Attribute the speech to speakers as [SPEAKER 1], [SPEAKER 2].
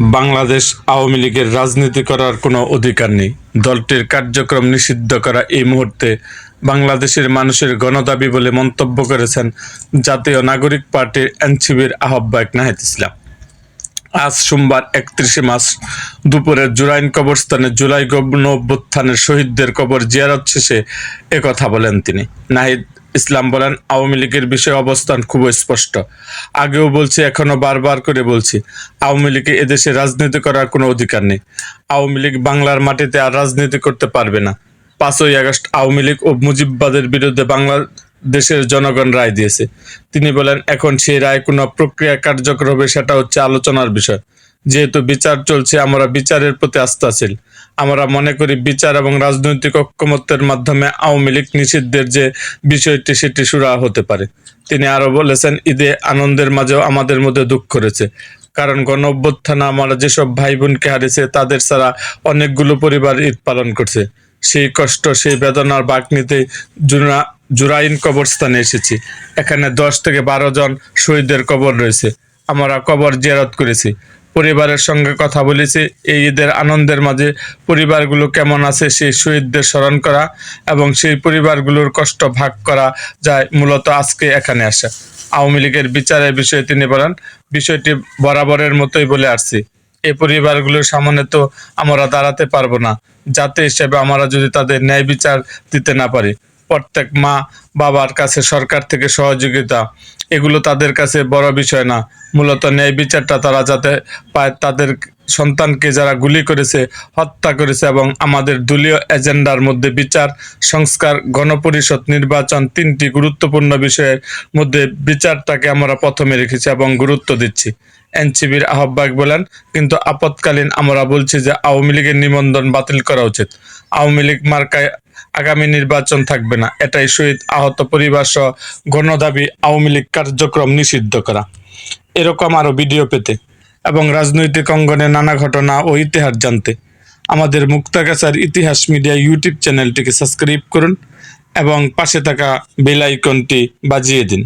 [SPEAKER 1] বাংলাদেশ আওয়ামী লীগের রাজনীতি করার কোনো অধিকার নেই। দলটির কার্যক্রম নিষিদ্ধ করা এই মুহূর্তে বাংলাদেশের মানুষের গণদাবি বলে মন্তব্য করেছেন জাতীয় নাগরিক পার্টির এনসিবির আহ্বায়ক নাহিদ ইসলাম। আজ সোমবার একত্রিশে মার্চ দুপুরে জুরাইন কবরস্থানে জুলাই গণ শহীদদের কবর জিয়ারত শেষে একথা বলেন তিনি। নাহিদ ইসলাম বলেন, আওয়ামী লীগের বিষয়ে অবস্থান খুব স্পষ্ট। আগেও বলছি এখনও বারবার করে বলছি, আওয়ামী লীগে এদেশে রাজনীতি করার কোনো অধিকার নেই। আওয়ামী লীগ বাংলার মাটিতে আর রাজনীতি করতে পারবে না। পাঁচই আগস্ট আওয়ামী লীগ ও মুজিববাদের বিরুদ্ধে বাংলাদেশের জনগণ রায় দিয়েছে। তিনি বলেন, এখন সেই রায় কোনো প্রক্রিয়া কার্যকর হবে, সেটা হচ্ছে আলোচনার বিষয়। যেহেতু বিচার চলছে, আমরা বিচারের প্রতি আস্থাশীল। আমরা মনে করি বিচার এবং রাজনৈতিক ঐক্যমত্যের মাধ্যমে আওয়ামী লীগ নিষিদ্ধের যে বিষয়টি, সেটি সুরা হতে পারে। তিনি আরও বলেছেন, ঈদে আনন্দের মাঝেও আমাদের মধ্যে দুঃখ রয়েছে। কারণ গণ অভ্যুত্থানে আমরা যেসব ভাই বোনকে হারিয়েছে, তাদের ছাড়া অনেকগুলো পরিবার ঈদ পালন করছে। সেই কষ্ট, সেই বেদনার বাক নিতে জুনা, জুরাইন কবরস্থানে এসেছি। এখানে দশ থেকে বারো জন শহীদের কবর রয়েছে। আমরা কবর জিয়ারত করেছি। পরিবারের সঙ্গে কথা বলেছি। এই ঈদের আনন্দের মাঝে পরিবারগুলো কেমন আছে সেই শহীদদের স্মরণ করা এবং সেই পরিবারগুলোর কষ্ট ভাগ করা যায় মূলত আজকে এখানে আসা। আওয়ামী লীগের বিচারের বিষয়ে তিনি বলেন, বিষয়টি বরাবরের মতোই বলে আসছি। এই পরিবারগুলোর সামনে তো আমরা দাঁড়াতে পারব না। যাতে হিসেবে আমরা যদি তাদের ন্যায় বিচার দিতে না পারি প্রত্যেক মা বাবার কাছে সরকার থেকে সহযোগিতা, এগুলো তাদের কাছে বড় বিষয় না। মূলত ন্যায় বিচারটা তারা যাতে পায়, তাদের সন্তানকে যারা গুলি করেছে, হত্যা করেছে এবং আমাদের দলীয় এজেন্ডার মধ্যে বিচার, সংস্কার, গণপরিষদ, নির্বাচন তিনটি গুরুত্বপূর্ণ বিষয়ের মধ্যে বিচারটাকে আমরা প্রথমে রেখেছি এবং গুরুত্ব দিচ্ছি। এনসিবির আহ্বায়ক বলেন, কিন্তু আপৎকালীন আমরা বলছি যে আওয়ামী লীগের নিবন্ধন বাতিল করা উচিত। আওয়ামী লীগ মার্কায় আগামী নির্বাচন থাকবে না। এটাই শহীদ আহত পরিবার সহ গণদাবি আওয়ামী লীগ কার্যক্রম নিষিদ্ধ করা। এরকম আরও ভিডিও পেতে এবং রাজনৈতিক অঙ্গনে নানা ঘটনা ও ইতিহাস জানতে। আমাদের মুক্তাগাছার ইতিহাস মিডিয়া ইউটিউব চ্যানেলটিকে সাবস্ক্রাইব করুন এবং পাশে থাকা বেলাইকনটি বাজিয়ে দিন।